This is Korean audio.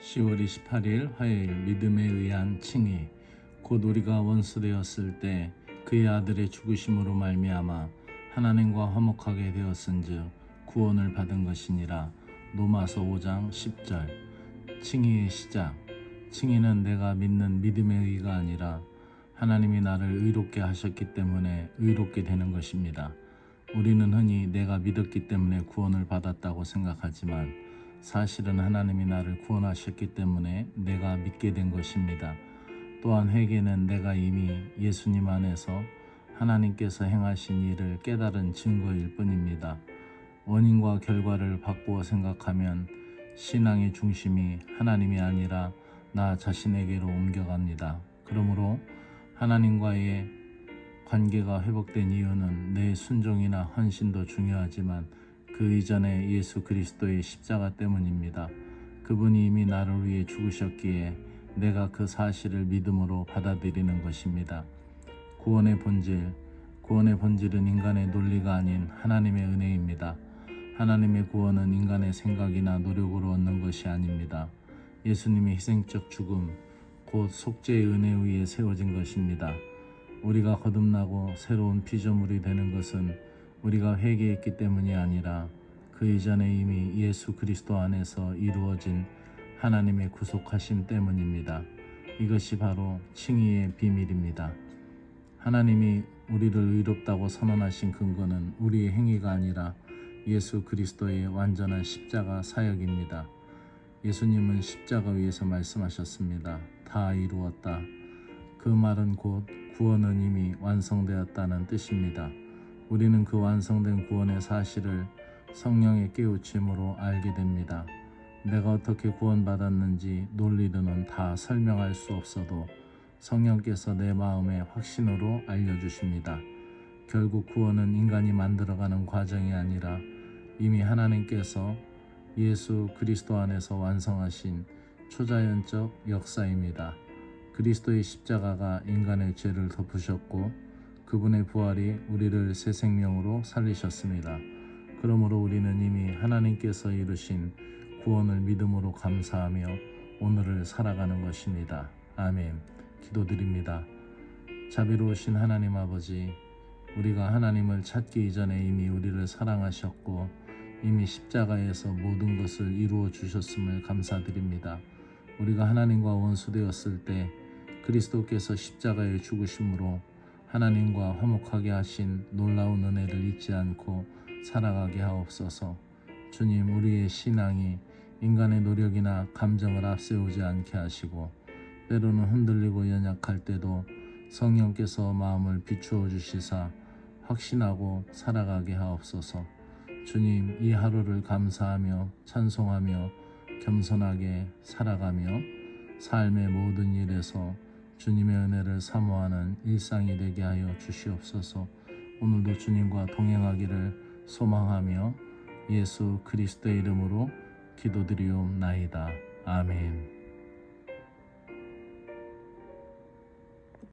10월 28일 화요일 믿음에 의한 칭의. 곧 우리가 원수되었을 때 그의 아들의 죽으심으로 말미암아 하나님과 화목하게 되었은즉 구원을 받은 것이니라. 로마서 5장 10절. 칭의의 시작. 칭의는 내가 믿는 믿음의 의가 아니라 하나님이 나를 의롭게 하셨기 때문에 의롭게 되는 것입니다. 우리는 흔히 내가 믿었기 때문에 구원을 받았다고 생각하지만 사실은 하나님이 나를 구원하셨기 때문에 내가 믿게 된 것입니다. 또한 회개는 내가 이미 예수님 안에서 하나님께서 행하신 일을 깨달은 증거일 뿐입니다. 원인과 결과를 바꾸어 생각하면 신앙의 중심이 하나님이 아니라 나 자신에게로 옮겨갑니다. 그러므로 하나님과의 관계가 회복된 이유는 내 순종이나 헌신도 중요하지만 그 이전에 예수 그리스도의 십자가 때문입니다. 그분이 이미 나를 위해 죽으셨기에 내가 그 사실을 믿음으로 받아들이는 것입니다. 구원의 본질, 구원의 본질은 인간의 논리가 아닌 하나님의 은혜입니다. 하나님의 구원은 인간의 생각이나 노력으로 얻는 것이 아닙니다. 예수님의 희생적 죽음, 곧 속죄의 은혜 위에 세워진 것입니다. 우리가 거듭나고 새로운 피조물이 되는 것은 우리가 회개했기 때문이 아니라 그 이전에 이미 예수 그리스도 안에서 이루어진 하나님의 구속하심 때문입니다. 이것이 바로 칭의의 비밀입니다. 하나님이 우리를 의롭다고 선언하신 근거는 우리의 행위가 아니라 예수 그리스도의 완전한 십자가 사역입니다. 예수님은 십자가 위에서 말씀하셨습니다. 다 이루었다. 그 말은 곧 구원은 이미 완성되었다는 뜻입니다. 우리는 그 완성된 구원의 사실을 성령의 깨우침으로 알게 됩니다. 내가 어떻게 구원받았는지 논리로는 다 설명할 수 없어도 성령께서 내 마음의 확신으로 알려주십니다. 결국 구원은 인간이 만들어가는 과정이 아니라 이미 하나님께서 예수 그리스도 안에서 완성하신 초자연적 역사입니다. 그리스도의 십자가가 인간의 죄를 덮으셨고 그분의 부활이 우리를 새 생명으로 살리셨습니다. 그러므로 우리는 이미 하나님께서 이루신 구원을 믿음으로 감사하며 오늘을 살아가는 것입니다. 아멘. 기도드립니다. 자비로우신 하나님 아버지, 우리가 하나님을 찾기 이전에 이미 우리를 사랑하셨고 이미 십자가에서 모든 것을 이루어 주셨음을 감사드립니다. 우리가 하나님과 원수되었을 때 그리스도께서 십자가에 죽으심으로 하나님과 화목하게 하신 놀라운 은혜를 잊지 않고 살아가게 하옵소서. 주님, 우리의 신앙이 인간의 노력이나 감정을 앞세우지 않게 하시고 때로는 흔들리고 연약할 때도 성령께서 마음을 비추어 주시사 확신하고 살아가게 하옵소서. 주님, 이 하루를 감사하며 찬송하며 겸손하게 살아가며 삶의 모든 일에서 주님의 은혜를 사모하는 일상이 되게 하여 주시옵소서. 오늘도 주님과 동행하기를 소망하며 예수 그리스도의 이름으로 기도드리옵나이다. 아멘.